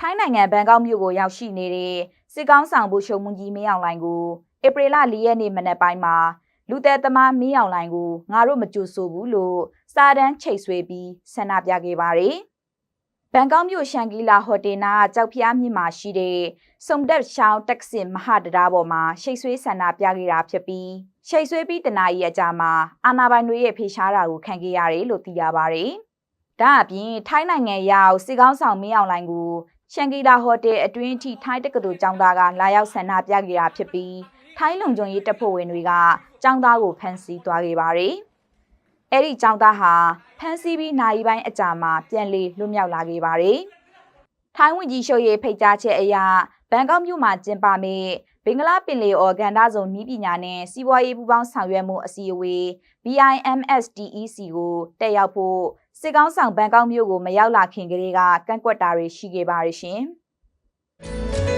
ထိုင်းနိုင်ငံဘန်ကောက်မြို့ကိုရောက်ရှိနေတဲ့စစ်ကောင်းဆောင်ဗိုလ်ချုပ်မှုကြီးမင်းအောင်လှိုင်ကိုဧပြီလ၄ရက်နေ့မနက်ပိုင်းမှာလူသက်သမားမင်းအောင်လှိုင်ကိုငါတို့မကြိုဆိုဘူးလို့စာတမ်းချိတ်ဆွဲပြီးဆန္ဒပြခဲ့ပါတယ်။ဘန်ကောက်မြို့ရှန်ကီလာဟိုတယ်နာကကြောက်ဖျားမြစ်မှာရှိတဲ့စုံတက်ရှောင်းတက်ဆင်မဟာတရာပေါ်မှာရှိတ်ဆွေးဆန္ဒပြခဲ့တာဖြစ်ပြီးရှိတ်ဆွေးပြီးတနာရီအကြာမှာအာနာပိုင်တွေရဲ့ဖေရှားတာကိုခံခဲ့ရတယ်လို့သိရပါတယ်။ဒါအပြင်ထိုင်းနိုင်ငံရောက်စစ်ကောင်းဆောင်မင်းအောင်လှိုင်ကို ရှန်ကီလာဟိုတယ်အတွင်းထိထိုင်းတက္ကသိုလ်ကျောင်းသားကလာရောက်ဆန္ဒပြခဲ့တာဖြစ်ပြီးထိုင်းလုံခြုံရေးတပ်ဖွဲ့ဝင်တွေကကျောင်းသားကိုဖမ်းဆီးသွားခဲ့ပါတယ်။အဲ့ဒီကျောင်းသားဟာဖမ်းဆီးပြီးနိုင်ပိုင်းအကြာမှာပြန်လေလွတ်မြောက်လာခဲ့ပါတယ်။ထိုင်းဝန်ကြီးချုပ်ရဲ့ဖိတ်ကြားချက်အရဘန်ကောက်မြို့မှာကျင်းပမယ့်ဘ င်္ဂလားပင်လယ်အော်ကန်ဒါဇုံနီးပညာနဲ့စီးပွားရေးပူးပေါင်းဆောင်ရွက်မှုအစည်းအဝေး BIMSDEC ကိုတက်ရောက်ဖို့စစ်ကောင်းဆောင်ဘန်ကောက်မြို့ကိုမရောက်လာခင်ကလေးကကန့်ကွက်တာတွေရှိခဲ့ပါရရှင်။